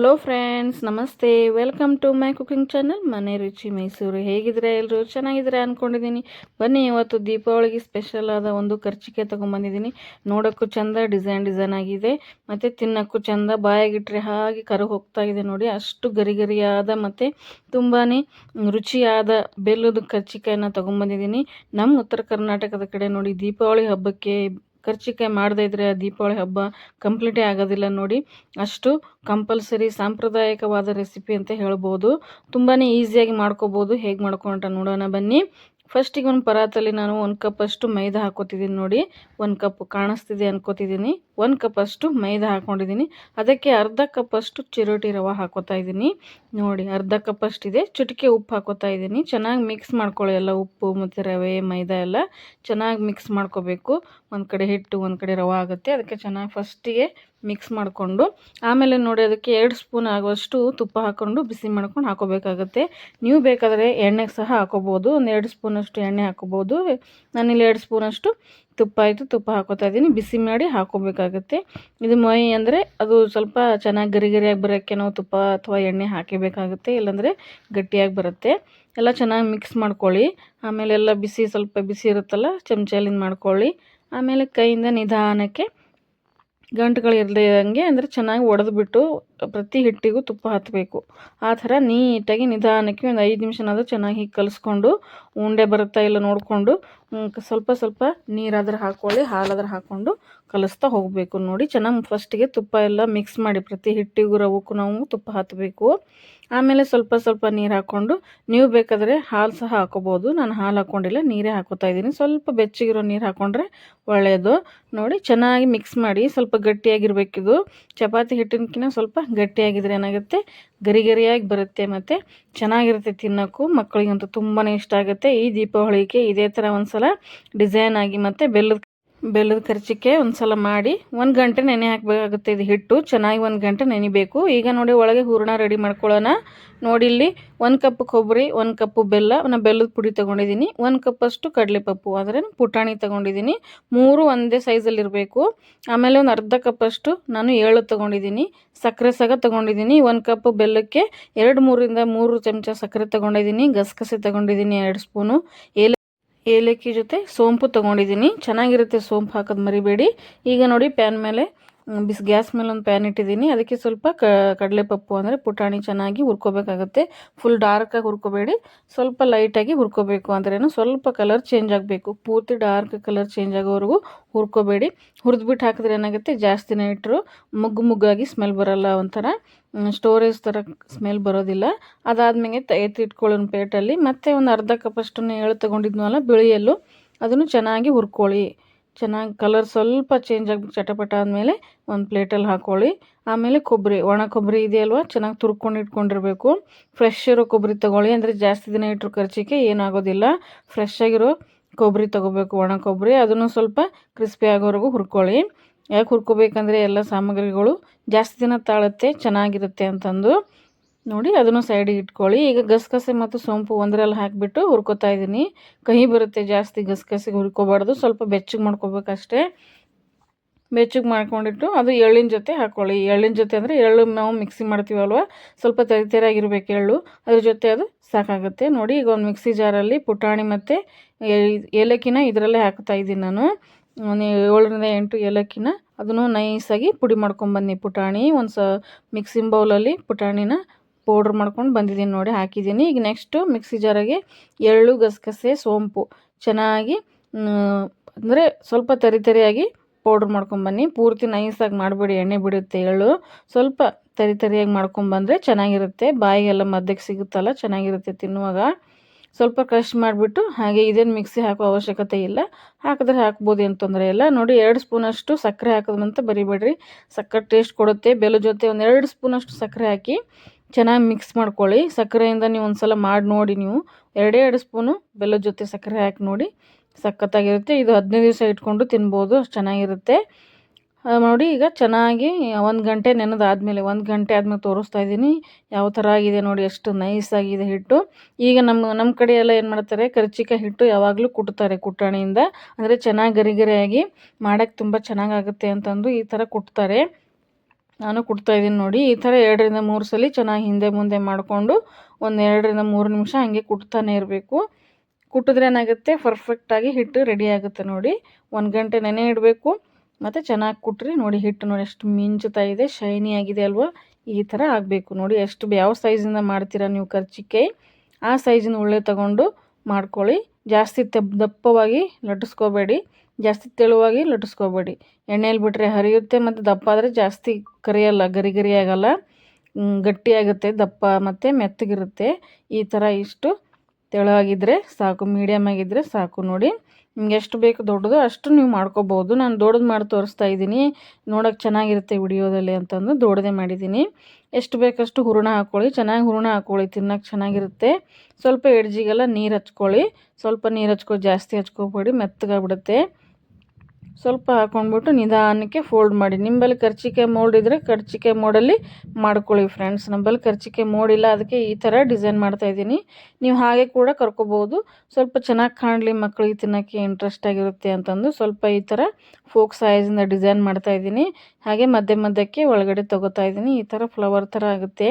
Hello friends ನಮಸ್ತೆ welcome to my cooking channel Mane Ruchi Mysuru. ಹೇಗಿದ್ರೆ ಎಲ್ಲರೂ ಚೆನ್ನಾಗಿದ್ರೆ ಅಂದ್ಕೊಂಡಿದ್ದೀನಿ ಬನ್ನಿ, ಇವತ್ತು ದೀಪಾವಳಿಗೆ ಸ್ಪೆಷಲ್ ಆದ ಒಂದು ಕರ್ಚಿಕೆ ತೊಗೊಂಬಂದಿದ್ದೀನಿ ನೋಡೋಕ್ಕೂ ಚಂದ ಡಿಸೈನ್ ಡಿಸೈನ್ ಆಗಿದೆ. ಮತ್ತು ತಿನ್ನೋಕ್ಕೂ ಚಂದ ಬಾಯಾಗಿಟ್ಟರೆ ಹಾಗೆ ಕರು ಹೋಗ್ತಾ ಇದೆ ನೋಡಿ. ಅಷ್ಟು ಗರಿ ಗರಿಯಾದ ಮತ್ತು ತುಂಬಾ ರುಚಿಯಾದ ಬೆಲ್ಲದ ಖರ್ಚಿಕಾಯನ್ನು ತೊಗೊಂಬಂದಿದ್ದೀನಿ ನಮ್ಮ ಉತ್ತರ ಕರ್ನಾಟಕದ ಕಡೆ ನೋಡಿ, ದೀಪಾವಳಿ ಹಬ್ಬಕ್ಕೆ ಕರ್ಚಿಕಾಯಿ ಮಾಡದೇ ಇದ್ದರೆ ಆ ದೀಪಾವಳಿ ಹಬ್ಬ ಕಂಪ್ಲೀಟೇ ಆಗೋದಿಲ್ಲ ನೋಡಿ. ಅಷ್ಟು ಕಂಪಲ್ಸರಿ ಸಾಂಪ್ರದಾಯಿಕವಾದ ರೆಸಿಪಿ ಅಂತ ಹೇಳ್ಬೋದು. ತುಂಬಾ ಈಸಿಯಾಗಿ ಮಾಡ್ಕೋಬೋದು. ಹೇಗೆ ಅಂತ ನೋಡೋಣ ಬನ್ನಿ. ಫಸ್ಟಿಗೆ ಒಂದು ಪರಾತಲ್ಲಿ ನಾನು ಒಂದು ಕಪ್ ಅಷ್ಟು ಮೈದಾ ಹಾಕೋತಿದ್ದೀನಿ ನೋಡಿ. ಒಂದು ಕಪ್ ಕಾಣಿಸ್ತಿದೆ ಅನ್ಕೋತಿದ್ದೀನಿ ಒಂದು ಕಪ್ ಅಷ್ಟು ಮೈದಾ ಹಾಕೊಂಡಿದ್ದೀನಿ ಅದಕ್ಕೆ ಅರ್ಧ ಕಪ್ ಅಷ್ಟು ಚಿರೋಟಿ ರವೆ ಹಾಕೋತಾ ಇದ್ದೀನಿ ನೋಡಿ, ಅರ್ಧ ಕಪ್ ಅಷ್ಟಿದೆ. ಚುಟಿಕೆ ಉಪ್ಪು ಹಾಕೋತಾ ಇದ್ದೀನಿ ಚೆನ್ನಾಗಿ ಮಿಕ್ಸ್ ಮಾಡ್ಕೊಳ್ಳಿ ಎಲ್ಲ ಉಪ್ಪು ಮತ್ತು ರವೆ, ಮೈದಾ ಎಲ್ಲ. ಚೆನ್ನಾಗಿ ಮಿಕ್ಸ್ ಮಾಡ್ಕೋಬೇಕು. ಒಂದು ಕಡೆ ಹಿಟ್ಟು, ಒಂದು ಕಡೆ ರವೆ ಆಗುತ್ತೆ. ಅದಕ್ಕೆ ಚೆನ್ನಾಗಿ ಫಸ್ಟಿಗೆ ಮಿಕ್ಸ್ ಮಾಡಿಕೊಂಡು, ಆಮೇಲೆ ನೋಡಿ ಅದಕ್ಕೆ ಎರಡು ಸ್ಪೂನ್ ಆಗುವಷ್ಟು ತುಪ್ಪ ಹಾಕ್ಕೊಂಡು ಬಿಸಿ ಮಾಡ್ಕೊಂಡು ಹಾಕೋಬೇಕಾಗತ್ತೆ. ನೀವು ಬೇಕಾದರೆ ಎಣ್ಣೆಗೆ ಸಹ ಹಾಕೋಬೋದು. ಒಂದು ಎರಡು ಸ್ಪೂನಷ್ಟು ಎಣ್ಣೆ ಹಾಕೋಬೋದು. ನಾನಿಲ್ಲಿ ಎರಡು ಸ್ಪೂನಷ್ಟು ತುಪ್ಪ ಆಯಿತು, ತುಪ್ಪ ಹಾಕೋತಾ ಇದ್ದೀನಿ. ಬಿಸಿ ಮಾಡಿ ಹಾಕೋಬೇಕಾಗತ್ತೆ. ಇದು ಮೈ ಅಂದರೆ ಅದು ಸ್ವಲ್ಪ ಚೆನ್ನಾಗಿ ಗರಿ ಗರಿಯಾಗಿ ಬರೋಕ್ಕೆ ನಾವು ತುಪ್ಪ ಅಥವಾ ಎಣ್ಣೆ ಹಾಕಬೇಕಾಗುತ್ತೆ, ಇಲ್ಲಾಂದರೆ ಗಟ್ಟಿಯಾಗಿ ಬರುತ್ತೆ. ಎಲ್ಲ ಚೆನ್ನಾಗಿ ಮಿಕ್ಸ್ ಮಾಡ್ಕೊಳ್ಳಿ. ಆಮೇಲೆ ಎಲ್ಲ ಬಿಸಿ, ಸ್ವಲ್ಪ ಬಿಸಿ ಇರುತ್ತಲ್ಲ ಚಮಚಲಿಂದ ಮಾಡ್ಕೊಳ್ಳಿ. ಆಮೇಲೆ ಕೈಯಿಂದ ನಿಧಾನಕ್ಕೆ ಗಂಟುಗಳು ಇರಲಿದಂಗೆ ಅಂದರೆ ಚೆನ್ನಾಗಿ ಒಡೆದ್ಬಿಟ್ಟು ಪ್ರತಿ ಹಿಟ್ಟಿಗೂ ತುಪ್ಪ ಹತ್ತಬೇಕು ಆ ಥರ ನೀಟಾಗಿ ನಿಧಾನಕ್ಕೆ ಒಂದು ಐದು ನಿಮಿಷನಾದರೂ ಚೆನ್ನಾಗಿ ಕಲಿಸ್ಕೊಂಡು ಉಂಡೆ ಬರುತ್ತಾ ಇಲ್ಲ ನೋಡಿಕೊಂಡು ಸ್ವಲ್ಪ ಸ್ವಲ್ಪ ನೀರಾದ್ರೆ ಹಾಕ್ಕೊಳ್ಳಿ ಹಾಲಾದ್ರೆ ಹಾಕ್ಕೊಂಡು ಕಲಿಸ್ತಾ ಹೋಗಬೇಕು. ನೋಡಿ ಚೆನ್ನಾಗಿ ಫಸ್ಟಿಗೆ ತುಪ್ಪ ಎಲ್ಲ ಮಿಕ್ಸ್ ಮಾಡಿ ಪ್ರತಿ ಹಿಟ್ಟಿಗೂ ರವಕ್ಕೂ ನಾವು ತುಪ್ಪ ಹತ್ತಬೇಕು ಆಮೇಲೆ ಸ್ವಲ್ಪ ಸ್ವಲ್ಪ ನೀರು ಹಾಕ್ಕೊಂಡು ನೀವು ಬೇಕಾದರೆ ಹಾಲು ಸಹ ಹಾಕೋಬೋದು. ನಾನು ಹಾಲು ಹಾಕ್ಕೊಂಡಿಲ್ಲ ನೀರೇ ಹಾಕೋತಾ ಇದ್ದೀನಿ. ಸ್ವಲ್ಪ ಬೆಚ್ಚಗಿರೋ ನೀರು ಹಾಕ್ಕೊಂಡ್ರೆ ಒಳ್ಳೆಯದು ನೋಡಿ ಚೆನ್ನಾಗಿ ಮಿಕ್ಸ್ ಮಾಡಿ ಸ್ವಲ್ಪ ಗಟ್ಟಿಯಾಗಿರಬೇಕಿದು. ಚಪಾತಿ ಹಿಟ್ಟಿನಕಿನ್ನ ಸ್ವಲ್ಪ ಗಟ್ಟಿಯಾಗಿದ್ರೆ ಏನಾಗುತ್ತೆ? ಗರಿ ಗರಿಯಾಗಿ ಬರುತ್ತೆ ಮತ್ತು ಚೆನ್ನಾಗಿರುತ್ತೆ ತಿನ್ನೋಕ್ಕೂ, ಮಕ್ಕಳಿಗಂತೂ ತುಂಬಾ ಇಷ್ಟ ಆಗುತ್ತೆ. ಈ ದೀಪಾವಳಿಗೆ ಇದೇ ಥರ ಒಂದು ಸಲ ಡಿಸೈನ್ ಆಗಿ ಮತ್ತು ಬೆಲ್ಲದ ಬೆಲ್ಲದ ಖರ್ಚಿಕೆ ಒಂದು ಸಲ ಮಾಡಿ ಒಂದು ಗಂಟೆ ನೆನೆ ಹಾಕಬೇಕಾಗುತ್ತೆ ಇದು ಹಿಟ್ಟು. ಚೆನ್ನಾಗಿ ಒಂದು ಗಂಟೆ ನೆನಿಬೇಕು. ಈಗ ನೋಡಿ ಒಳಗೆ ಹೂರಣ ರೆಡಿ ಮಾಡ್ಕೊಳ್ಳೋಣ. ನೋಡಿ ಇಲ್ಲಿ ಒಂದು ಕಪ್ ಕೊಬ್ಬರಿ, ಒಂದು ಕಪ್ಪು ಬೆಲ್ಲ. ನಾನು ಬೆಲ್ಲದ ಪುಡಿ ತೊಗೊಂಡಿದ್ದೀನಿ. ಒಂದು ಕಪ್ಪಷ್ಟು ಕಡಲೆಪಪ್ಪು. ಆದರೆ ಪುಟಾಣಿ ತೊಗೊಂಡಿದ್ದೀನಿ. ಮೂರು ಒಂದೇ ಸೈಜಲ್ಲಿರಬೇಕು ಆಮೇಲೆ ಒಂದು ಅರ್ಧ ಕಪ್ಪಷ್ಟು ನಾನು ಏಳು ತೊಗೊಂಡಿದ್ದೀನಿ. ಸಕ್ಕರೆ ಸಹ ತೊಗೊಂಡಿದ್ದೀನಿ. ಒಂದು ಕಪ್ ಬೆಲ್ಲಕ್ಕೆ ಎರಡು ಮೂರಿಂದ ಮೂರು ಚಮಚ ಸಕ್ಕರೆ ತೊಗೊಂಡಿದ್ದೀನಿ. ಗಸಗಸೆ ತೊಗೊಂಡಿದ್ದೀನಿ ಎರಡು ಸ್ಪೂನು. ಏಲೆ ಏಲಕ್ಕಿ ಜೊತೆ ಸೋಂಪು ತಗೊಂಡಿದ್ದೀನಿ. ಚೆನ್ನಾಗಿರುತ್ತೆ ಸೋಂಪು ಹಾಕೋದು ಮರಿಬೇಡಿ. ಈಗ ನೋಡಿ ಪ್ಯಾನ್ ಮೇಲೆ ಬಿಸಿ, ಗ್ಯಾಸ್ ಮೇಲೆ ಒಂದು ಪ್ಯಾನ್ ಇಟ್ಟಿದ್ದೀನಿ. ಅದಕ್ಕೆ ಸ್ವಲ್ಪ ಕಡಲೆಪಪ್ಪು ಅಂದರೆ ಪುಟಾಣಿ ಚೆನ್ನಾಗಿ ಹುರ್ಕೋಬೇಕಾಗುತ್ತೆ. ಫುಲ್ ಡಾರ್ಕಾಗಿ ಹುರ್ಕೋಬೇಡಿ. ಸ್ವಲ್ಪ ಲೈಟಾಗಿ ಹುರ್ಕೋಬೇಕು ಅಂದ್ರೇನು ಸ್ವಲ್ಪ ಕಲರ್ ಚೇಂಜ್ ಆಗಬೇಕು. ಪೂರ್ತಿ ಡಾರ್ಕ್ ಕಲರ್ ಚೇಂಜ್ ಆಗೋವರೆಗೂ ಹುರ್ಕೋಬೇಡಿ. ಹುರಿದ್ಬಿಟ್ಟು ಹಾಕಿದ್ರೆ ಏನಾಗುತ್ತೆ? ಜಾಸ್ತಿನೇ ಇಟ್ಟರು ಮುಗ್ಗು ಮುಗ್ಗಾಗಿ ಸ್ಮೆಲ್ ಬರೋಲ್ಲ ಒಂಥರ. ಸ್ಟೋರೇಜ್ ಥರ ಸ್ಮೆಲ್ ಬರೋದಿಲ್ಲ. ಅದಾದಮೇಲೆ ಎತ್ತಿ ಇಟ್ಕೊಳ್ಳೋಣ ಪ್ಲೇಟಲ್ಲಿ. ಮತ್ತೆ ಒಂದು ಅರ್ಧ ಕಪ್ಪಷ್ಟು ಎಳ್ಳು ತೊಗೊಂಡಿದ್ನಲ್ಲ, ಬಿಳಿಯಲ್ಲು. ಅದನ್ನು ಚೆನ್ನಾಗಿ ಹುರ್ಕೊಳ್ಳಿ. ಚೆನ್ನಾಗಿ ಕಲರ್ ಸ್ವಲ್ಪ ಚೇಂಜ್ ಆಗಬೇಕು ಚಟಪಟ ಆದಮೇಲೆ ಒಂದು ಪ್ಲೇಟಲ್ಲಿ ಹಾಕ್ಕೊಳ್ಳಿ ಆಮೇಲೆ ಕೊಬ್ಬರಿ ಒಣ ಕೊಬ್ಬರಿ ಇದೆಯಲ್ವ? ಚೆನ್ನಾಗಿ ತುರ್ಕೊಂಡು ಇಟ್ಕೊಂಡಿರಬೇಕು. ಫ್ರೆಶ್ ಇರೋ ಕೊಬ್ಬರಿ ತೊಗೊಳ್ಳಿ. ಅಂದರೆ ಜಾಸ್ತಿ ದಿನ ಇಟ್ಟರು ಖರ್ಚಿಗೆ ಏನಾಗೋದಿಲ್ಲ. ಫ್ರೆಶ್ ಆಗಿರೋ ಕೊಬ್ಬರಿ ತೊಗೋಬೇಕು, ಒಣ ಕೊಬ್ಬರಿ ಅದನ್ನು ಸ್ವಲ್ಪ ಕ್ರಿಸ್ಪಿ ಆಗೋವರೆಗೂ ಹುರ್ಕೊಳ್ಳಿ. ಯಾಕೆ ಹುರ್ಕೋಬೇಕಂದ್ರೆ ಎಲ್ಲ ಸಾಮಗ್ರಿಗಳು ಜಾಸ್ತಿ ದಿನ ತಾಳುತ್ತೆ, ಚೆನ್ನಾಗಿರುತ್ತೆ ಅಂತಂದು. ನೋಡಿ, ಅದನ್ನು ಸೈಡಿಗೆ ಇಟ್ಕೊಳ್ಳಿ. ಈಗ ಗಸಗಸೆ ಮತ್ತು ಸೋಂಪು ಒಂದರಲ್ಲಿ ಹಾಕಿಬಿಟ್ಟು ಹುರ್ಕೋತಾ ಇದ್ದೀನಿ ಕಹಿ ಬರುತ್ತೆ ಜಾಸ್ತಿ ಗಸಗಸೆಗೆ ಹುರ್ಕೋಬಾರ್ದು. ಸ್ವಲ್ಪ ಬೆಚ್ಚಗೆ ಮಾಡ್ಕೋಬೇಕಷ್ಟೇ. ಬೆಚ್ಚಗೆ ಮಾಡ್ಕೊಂಡಿಟ್ಟು ಅದು ಎಳ್ಳಿನ ಜೊತೆ ಹಾಕ್ಕೊಳ್ಳಿ ಎಳ್ಳಿನ ಜೊತೆ ಅಂದರೆ ಎಳ್ಳು ನಾವು ಮಿಕ್ಸಿ ಮಾಡ್ತೀವಲ್ವ? ಸ್ವಲ್ಪ ತರಿತೇರಾಗಿರ್ಬೇಕು ಎಳ್ಳು. ಅದ್ರ ಜೊತೆ ಅದು ಸಾಕಾಗುತ್ತೆ. ನೋಡಿ, ಈಗ ಒಂದು ಮಿಕ್ಸಿ ಜಾರಲ್ಲಿ ಪುಟಾಣಿ ಮತ್ತು ಏಲಕ್ಕಿನ ಇದರಲ್ಲೇ ಹಾಕ್ತಾ ಇದ್ದೀನಿ ನಾನು. ಏಳರಿಂದ ಎಂಟು ಏಲಕ್ಕಿನ ಅದನ್ನು ನೈಸಾಗಿ ಪುಡಿ ಮಾಡ್ಕೊಂಬನ್ನಿ ಪುಟಾಣಿ, ಒಂದು ಸ ಮಿಕ್ಸಿಂಗ್ ಬೌಲಲ್ಲಿ ಪುಟಾಣಿನ ಪೌಡ್ರ್ ಮಾಡ್ಕೊಂಡು ಬಂದಿದ್ದೀನಿ ನೋಡಿ, ಹಾಕಿದ್ದೀನಿ. ಈಗ ನೆಕ್ಸ್ಟು ಮಿಕ್ಸಿ ಜಾರಿಗೆ ಎಳ್ಳು, ಗಸಗಸೆ, ಸೋಂಪು ಚೆನ್ನಾಗಿ ಅಂದರೆ ಸ್ವಲ್ಪ ತರಿ ತರಿಯಾಗಿ ಪೌಡ್ರ್ ಮಾಡ್ಕೊಂಬನ್ನಿ ಪೂರ್ತಿ ನೈಸಾಗಿ ಮಾಡಬೇಡಿ, ಎಣ್ಣೆ ಬಿಡುತ್ತೆ ಎಳ್ಳು. ಸ್ವಲ್ಪ ತರಿ ತರಿಯಾಗಿ ಮಾಡ್ಕೊಂಬಂದರೆ ಚೆನ್ನಾಗಿರುತ್ತೆ. ಬಾಯಿಗೆಲ್ಲ ಮದ್ದಕ್ಕೆ ಸಿಗುತ್ತಲ್ಲ, ಚೆನ್ನಾಗಿರುತ್ತೆ ತಿನ್ನುವಾಗ. ಸ್ವಲ್ಪ ಕ್ರಶ್ ಮಾಡಿಬಿಟ್ಟು ಹಾಗೆ ಇದೇನು ಮಿಕ್ಸಿ ಹಾಕೋ ಅವಶ್ಯಕತೆ ಇಲ್ಲ. ಹಾಕಿದ್ರೆ ಹಾಕ್ಬೋದು, ಏನು ತೊಂದರೆ ಇಲ್ಲ. ನೋಡಿ, ಎರಡು ಸ್ಪೂನಷ್ಟು ಸಕ್ಕರೆ ಹಾಕೋದಂತ ಬರಿಬೇಡ್ರಿ. ಸಕ್ಕರೆ ಟೇಸ್ಟ್ ಕೊಡುತ್ತೆ. ಬೆಲ್ಲ ಜೊತೆ ಒಂದು ಎರಡು ಸ್ಪೂನಷ್ಟು ಸಕ್ಕರೆ ಹಾಕಿ ಚೆನ್ನಾಗಿ ಮಿಕ್ಸ್ ಮಾಡ್ಕೊಳ್ಳಿ. ಸಕ್ಕರೆಯಿಂದ ನೀವು ಒಂದು ಸಲ ಮಾಡಿ ನೋಡಿ ನೀವು. ಎರಡೇ ಎರಡು ಸ್ಪೂನು ಬೆಲ್ಲದ ಜೊತೆ ಸಕ್ಕರೆ ಹಾಕಿ ನೋಡಿ. ಸಖತ್ತಾಗಿರುತ್ತೆ. ಇದು ಹದಿನೈದು ದಿವಸ ಇಟ್ಕೊಂಡು ತಿನ್ಬೋದು. ಅಷ್ಟು ಚೆನ್ನಾಗಿರುತ್ತೆ. ನೋಡಿ ಈಗ ಚೆನ್ನಾಗಿ ಒಂದು ಗಂಟೆ ನೆನೆದಾದಮೇಲೆ, ಒಂದು ಗಂಟೆ ಆದಮೇಲೆ ತೋರಿಸ್ತಾ ಇದ್ದೀನಿ. ಯಾವ ಥರ ಆಗಿದೆ ನೋಡಿ, ಎಷ್ಟು ನೈಸ್ ಆಗಿದೆ ಹಿಟ್ಟು. ಈಗ ನಮ್ಮ ನಮ್ಮ ಕಡೆ ಏನು ಮಾಡ್ತಾರೆ, ಕರ್ಚಿಕಾಯಿ ಹಿಟ್ಟು ಯಾವಾಗಲೂ ಕುಟ್ತಾರೆ ಕುಟ್ಟಣೆಯಿಂದ. ಅಂದರೆ ಚೆನ್ನಾಗಿ ಗರಿ ಗರಿಯಾಗಿ ಮಾಡೋಕ್ಕೆ ತುಂಬ ಚೆನ್ನಾಗಾಗುತ್ತೆ ಅಂತಂದು ಈ ಥರ ಕುಟ್ತಾರೆ. ನಾನು ಕುಟ್ತಾ ಇದ್ದೀನಿ ನೋಡಿ. ಈ ಥರ ಎರಡರಿಂದ ಮೂರು ಸಲ ಚೆನ್ನಾಗಿ ಹಿಂದೆ ಮುಂದೆ ಮಾಡಿಕೊಂಡು ಒಂದು ಎರಡರಿಂದ ಮೂರು ನಿಮಿಷ ಹಾಗೆ ಕುಟ್ತಾನೆ ಇರಬೇಕು. ಕುಟ್ಟಿದ್ರೆ ಏನಾಗುತ್ತೆ? ಪರ್ಫೆಕ್ಟಾಗಿ ಹಿಟ್ಟು ರೆಡಿ ಆಗುತ್ತೆ ನೋಡಿ. ಒಂದು ಗಂಟೆ ನೆನೆ ಇಡಬೇಕು. ಮತ್ತು ಚೆನ್ನಾಗಿ ಕುಟ್ರಿ ನೋಡಿ ಹಿಟ್ಟು ನೋಡಿ ಎಷ್ಟು ಮಿಂಚುತ್ತಾ ಇದೆ ಶೈನಿ ಆಗಿದೆ ಅಲ್ವಾ? ಈ ಥರ ಆಗಬೇಕು ನೋಡಿ. ಎಷ್ಟು ಯಾವ ಸೈಜಿಂದ ಮಾಡ್ತೀರಾ ನೀವು ಕರ್ಚಿಕಾಯಿ ಆ ಸೈಜಿನ ಉಳ್ಳೆ ತಗೊಂಡು ಮಾಡ್ಕೊಳ್ಳಿ. ಜಾಸ್ತಿ ದಪ್ಪವಾಗಿ ಲಟ್ಟಿಸ್ಕೋಬೇಡಿ. ಜಾಸ್ತಿ ತೆಳುವಾಗಿ ಲಟ್ಟಿಸ್ಕೋಬೇಡಿ ಎಣ್ಣೆಯಲ್ಲಿ ಬಿಟ್ಟರೆ ಹರಿಯುತ್ತೆ ಮತ್ತು ದಪ್ಪ ಆದರೆ ಜಾಸ್ತಿ ಕರಿಯಲ್ಲ, ಗರಿ ಗರಿ ಆಗಲ್ಲ. ಗಟ್ಟಿಯಾಗುತ್ತೆ, ದಪ್ಪ ಮತ್ತು ಮೆತ್ತಗಿರುತ್ತೆ. ಈ ಥರ ಇಷ್ಟು ತೆಳುವಾಗಿದ್ದರೆ ಸಾಕು ಮೀಡಿಯಮ್ ಆಗಿದ್ದರೆ ಸಾಕು ನೋಡಿ. ನಿಮ್ಗೆ ಎಷ್ಟು ಬೇಕು ದೊಡ್ಡದು ಅಷ್ಟು ನೀವು ಮಾಡ್ಕೋಬೋದು ನಾನು ದೊಡ್ಡದು ಮಾಡಿ ತೋರಿಸ್ತಾ ಇದ್ದೀನಿ. ನೋಡೋಕೆ ಚೆನ್ನಾಗಿರುತ್ತೆ ವಿಡಿಯೋದಲ್ಲಿ ಅಂತಂದು ದೊಡ್ಡದೇ ಮಾಡಿದ್ದೀನಿ. ಎಷ್ಟು ಬೇಕಷ್ಟು ಹೂರಣ ಹಾಕ್ಕೊಳ್ಳಿ ಚೆನ್ನಾಗಿ ಹೂರಣ ಹಾಕ್ಕೊಳ್ಳಿ ತಿನ್ನೋಕೆ ಚೆನ್ನಾಗಿರುತ್ತೆ. ಸ್ವಲ್ಪ ಎಡ್ಜಿಗೆಲ್ಲ ನೀರು ಹಚ್ಕೊಳ್ಳಿ. ಸ್ವಲ್ಪ ನೀರು ಹಚ್ಕೊ, ಜಾಸ್ತಿ ಹಚ್ಕೋಬೇಡಿ, ಮೆತ್ತಗಾಗ್ಬಿಡುತ್ತೆ. ಸ್ವಲ್ಪ ಹಾಕ್ಕೊಂಡ್ಬಿಟ್ಟು ನಿಧಾನಕ್ಕೆ ಫೋಲ್ಡ್ ಮಾಡಿ. ನಿಂಬಲ್ಲಿ ಕರ್ಚಿಕೆ ಮೋಲ್ಡ್ ಇದ್ದರೆ ಕರ್ಚಿಕೆ ಮೋಡಲ್ಲಿ ಮಾಡ್ಕೊಳ್ಳಿ ಫ್ರೆಂಡ್ಸ್ ನಂಬಲ್ಲಿ ಕರ್ಚಿಕೆ ಮೋಡ್ ಇಲ್ಲ, ಅದಕ್ಕೆ ಈ ಥರ ಡಿಸೈನ್ ಮಾಡ್ತಾಯಿದ್ದೀನಿ ನೀವು ಹಾಗೆ ಕೂಡ ಕರ್ಕೋಬೋದು. ಸ್ವಲ್ಪ ಚೆನ್ನಾಗಿ ಕಾಣಲಿ ಮಕ್ಕಳಿಗೆ ತಿನ್ನೋಕ್ಕೆ ಇಂಟ್ರೆಸ್ಟ್ ಆಗಿರುತ್ತೆ ಅಂತಂದು ಸ್ವಲ್ಪ ಈ ಥರ ಫೋಕ್ ಸೈಜಿಂದ ಡಿಸೈನ್ ಮಾಡ್ತಾಯಿದ್ದೀನಿ ಹಾಗೆ ಮಧ್ಯ ಮಧ್ಯಕ್ಕೆ ಒಳಗಡೆ ತೊಗೋತಾ ಇದ್ದೀನಿ. ಈ ಥರ ಫ್ಲವರ್ ಥರ ಆಗುತ್ತೆ.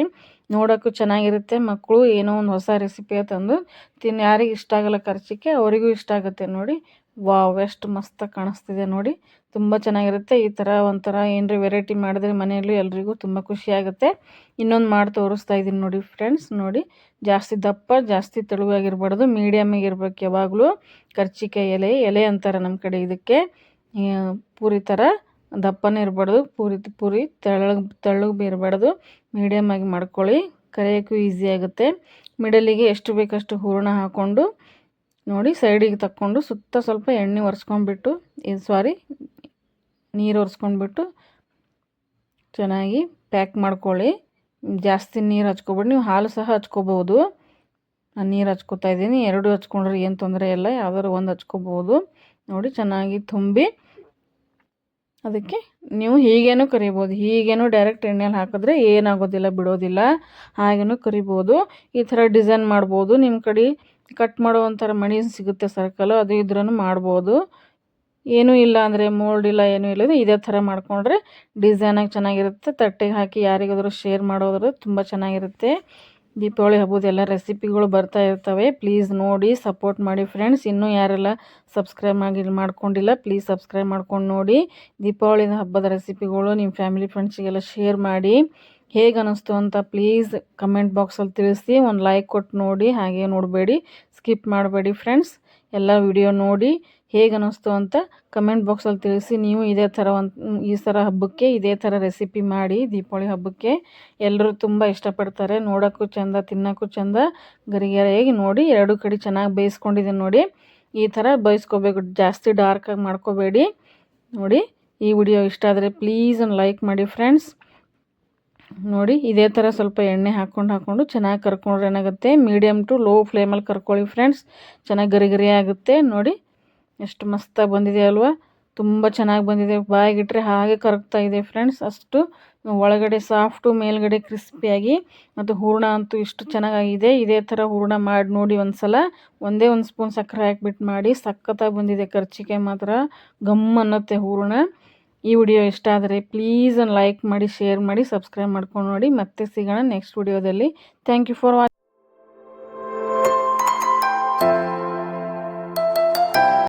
ನೋಡೋಕ್ಕೂ ಚೆನ್ನಾಗಿರುತ್ತೆ. ಮಕ್ಕಳು ಏನೋ ಒಂದು ಹೊಸ ರೆಸಿಪಿ ಅಂತಂದು ತಿನ್ನು ಯಾರಿಗೆ ಇಷ್ಟ ಆಗಲ್ಲ ಖರ್ಚಿಕೆ ಅವರಿಗೂ ಇಷ್ಟ ಆಗುತ್ತೆ ನೋಡಿ. ವಾವ್, ಎಷ್ಟು ಮಸ್ತ್ ಕಾಣಿಸ್ತಿದೆ ನೋಡಿ. ತುಂಬ ಚೆನ್ನಾಗಿರುತ್ತೆ. ಈ ಥರ ಒಂಥರ ಏನರ ವೆರೈಟಿ ಮಾಡಿದ್ರೆ ಮನೆಯಲ್ಲೂ ಎಲ್ರಿಗೂ ತುಂಬ ಖುಷಿಯಾಗುತ್ತೆ ಇನ್ನೊಂದು ಮಾಡಿ ತೋರಿಸ್ತಾ ಇದ್ದೀನಿ ನೋಡಿ ಫ್ರೆಂಡ್ಸ್ ನೋಡಿ. ಜಾಸ್ತಿ ದಪ್ಪ, ಜಾಸ್ತಿ ತೆಳುವಾಗಿರ್ಬಾರ್ದು ಮೀಡಿಯಮ್ಮಿಗೆ ಇರ್ಬೇಕು ಯಾವಾಗಲೂ. ಕರ್ಚಿಕಾಯಿ ಎಲೆ ಎಲೆ ಅಂತಾರೆ ನಮ್ಮ ಕಡೆ ಇದಕ್ಕೆ. ಪೂರಿ ಥರ ದಪ್ಪನೇ ಇರಬಾರ್ದು. ಪೂರಿ ಪೂರಿ ತೆಳ್ಳಗೆ ತೆಳ್ಳಗೆ ಇರಬಾರ್ದು. ಮೀಡಿಯಮ್ ಮಾಡ್ಕೊಳ್ಳಿ. ಕರೆಯೋಕ್ಕೂ ಈಸಿ ಆಗುತ್ತೆ. ಮಿಡಲಿಗೆ ಎಷ್ಟು ಬೇಕಷ್ಟು ಹೂರಣ ಹಾಕ್ಕೊಂಡು ನೋಡಿ ಸೈಡಿಗೆ ತಕ್ಕೊಂಡು ಸುತ್ತ ಸ್ವಲ್ಪ ಎಣ್ಣೆ ಒರೆಸ್ಕೊಂಡ್ಬಿಟ್ಟು ಇದು ಸಾರಿ ನೀರು ಒರೆಸ್ಕೊಂಡ್ಬಿಟ್ಟು ಚೆನ್ನಾಗಿ ಪ್ಯಾಕ್ ಮಾಡ್ಕೊಳ್ಳಿ. ಜಾಸ್ತಿ ನೀರು ಹಚ್ಕೊಬೇಡಿ, ನೀವು ಹಾಲು ಸಹ ಹಚ್ಕೋಬೋದು. ನಾನು ನೀರು ಹಚ್ಕೋತಾ ಇದ್ದೀನಿ, ಎರಡು ಹಚ್ಕೊಂಡ್ರೆ ಏನು ತೊಂದರೆ ಇಲ್ಲ, ಯಾವ್ದಾದ್ರು ಒಂದು ಹಚ್ಕೋಬೋದು. ನೋಡಿ ಚೆನ್ನಾಗಿ ತುಂಬಿ, ಅದಕ್ಕೆ ನೀವು ಹೀಗೇನು ಕರಿಬೋದು. ಹೀಗೇನು ಡೈರೆಕ್ಟ್ ಎಣ್ಣೆಯಲ್ಲಿ ಹಾಕಿದ್ರೆ ಏನಾಗೋದಿಲ್ಲ, ಬಿಡೋದಿಲ್ಲ, ಹಾಗೇನು ಕರಿಬೋದು. ಈ ಥರ ಡಿಸೈನ್ ಮಾಡ್ಬೋದು. ನಿಮ್ಮ ಕಡೆ ಕಟ್ ಮಾಡೋ ಒಂಥರ ಮಣಿ ಸಿಗುತ್ತೆ ಸರ್ಕಲ್, ಅದು ಇದ್ರೂ ಮಾಡ್ಬೋದು. ಏನೂ ಇಲ್ಲ ಅಂದರೆ ಮೋಲ್ಡ್ ಇಲ್ಲ, ಏನೂ ಇಲ್ಲ ಇದೇ ಥರ ಮಾಡಿಕೊಂಡ್ರೆ ಡಿಸೈನಾಗಿ ಚೆನ್ನಾಗಿರುತ್ತೆ. ತಟ್ಟೆಗೆ ಹಾಕಿ ಯಾರಿಗಾದರೂ ಶೇರ್ ಮಾಡೋದ್ರೆ ತುಂಬ ಚೆನ್ನಾಗಿರುತ್ತೆ. ದೀಪಾವಳಿ ಹಬ್ಬದೆಲ್ಲ ರೆಸಿಪಿಗಳು ಬರ್ತಾ ಇರ್ತವೆ. ಪ್ಲೀಸ್ ನೋಡಿ ಸಪೋರ್ಟ್ ಮಾಡಿ ಫ್ರೆಂಡ್ಸ್ ಇನ್ನೂ ಯಾರೆಲ್ಲ ಸಬ್ಸ್ಕ್ರೈಬ್ ಆಗಿ ಮಾಡ್ಕೊಂಡಿಲ್ಲ ಪ್ಲೀಸ್ ಸಬ್ಸ್ಕ್ರೈಬ್ ಮಾಡ್ಕೊಂಡು ನೋಡಿ. ದೀಪಾವಳಿ ಹಬ್ಬದ ರೆಸಿಪಿಗಳು ನಿಮ್ಮ ಫ್ಯಾಮಿಲಿ ಫ್ರೆಂಡ್ಸಿಗೆಲ್ಲ ಶೇರ್ ಮಾಡಿ. ಹೇಗೆ ಅನ್ನಿಸ್ತು ಅಂತ ಪ್ಲೀಸ್ ಕಮೆಂಟ್ ಬಾಕ್ಸಲ್ಲಿ ತಿಳಿಸಿ. ಒಂದು ಲೈಕ್ ಕೊಟ್ಟು ನೋಡಿ, ಹಾಗೆ ನೋಡಬೇಡಿ. ಸ್ಕಿಪ್ ಮಾಡಬೇಡಿ ಫ್ರೆಂಡ್ಸ್ ಎಲ್ಲ ವಿಡಿಯೋ ನೋಡಿ ಹೇಗೆ ಅನ್ನಿಸ್ತು ಅಂತ ಕಮೆಂಟ್ ಬಾಕ್ಸಲ್ಲಿ ತಿಳಿಸಿ. ನೀವು ಇದೇ ಥರ ಈ ಥರ ಹಬ್ಬಕ್ಕೆ ಇದೇ ಥರ ರೆಸಿಪಿ ಮಾಡಿ ದೀಪಾವಳಿ ಹಬ್ಬಕ್ಕೆ ಎಲ್ಲರೂ ತುಂಬ ಇಷ್ಟಪಡ್ತಾರೆ. ನೋಡೋಕ್ಕೂ ಚೆಂದ, ತಿನ್ನೋಕ್ಕೂ ಚೆಂದ. ಗರಿಗರಿಯಾಗಿ ನೋಡಿ, ಎರಡು ಕಡೆ ಚೆನ್ನಾಗಿ ಬೇಯಿಸ್ಕೊಂಡಿದ್ದೀನಿ ನೋಡಿ. ಈ ಥರ ಬೇಯಿಸ್ಕೋಬೇಕು. ಜಾಸ್ತಿ ಡಾರ್ಕಾಗಿ ಮಾಡ್ಕೋಬೇಡಿ. ನೋಡಿ, ಈ ವಿಡಿಯೋ ಇಷ್ಟ ಆದರೆ ಪ್ಲೀಸ್ ಒಂದು ಲೈಕ್ ಮಾಡಿ ಫ್ರೆಂಡ್ಸ್ ನೋಡಿ, ಇದೇ ಥರ ಸ್ವಲ್ಪ ಎಣ್ಣೆ ಹಾಕ್ಕೊಂಡು ಹಾಕ್ಕೊಂಡು ಚೆನ್ನಾಗಿ ಕರ್ಕೊಂಡ್ರೆ ಏನಾಗುತ್ತೆ? ಮೀಡಿಯಮ್ ಟು ಲೋ ಫ್ಲೇಮಲ್ಲಿ ಕರ್ಕೊಳ್ಳಿ ಫ್ರೆಂಡ್ಸ್ ಚೆನ್ನಾಗಿ ಗರಿ ಗರಿ ಆಗುತ್ತೆ. ನೋಡಿ, ಎಷ್ಟು ಮಸ್ತಾಗಿ ಬಂದಿದೆ ಅಲ್ವಾ? ತುಂಬ ಚೆನ್ನಾಗಿ ಬಂದಿದೆ. ಬಾಯಿಗಿಟ್ರೆ ಹಾಗೆ ಕರಗ್ತಾ ಇದೆ ಫ್ರೆಂಡ್ಸ್ ಅಷ್ಟು ಒಳಗಡೆ ಸಾಫ್ಟು ಮೇಲ್ಗಡೆ ಕ್ರಿಸ್ಪಿಯಾಗಿ ಮತ್ತು ಹೂರಣ ಅಂತೂ ಇಷ್ಟು ಚೆನ್ನಾಗಾಗಿದೆ ಇದೇ ಥರ ಹೂರಣ ಮಾಡಿ ನೋಡಿ ಒಂದು ಸಲ ಒಂದೇ ಒಂದು ಸ್ಪೂನ್ ಸಕ್ಕರೆ ಹಾಕ್ಬಿಟ್ಟು ಮಾಡಿ ಸಖತ್ತಾಗಿ ಬಂದಿದೆ ಕರ್ಚಿಕಾಯಿ ಮಾತ್ರ. ಗಮ್ ಅನ್ನತ್ತೆ ಹೂರಣ. ಈ ವಿಡಿಯೋ ಇಷ್ಟ ಆದರೆ ಪ್ಲೀಸ್ ಒಂದು ಲೈಕ್ ಮಾಡಿ ಶೇರ್ ಮಾಡಿ ಸಬ್ಸ್ಕ್ರೈಬ್ ಮಾಡ್ಕೊಂಡು ನೋಡಿ. ಮತ್ತೆ ಸಿಗೋಣ ನೆಕ್ಸ್ಟ್ ವಿಡಿಯೋದಲ್ಲಿ ಥ್ಯಾಂಕ್ ಯು ಫಾರ್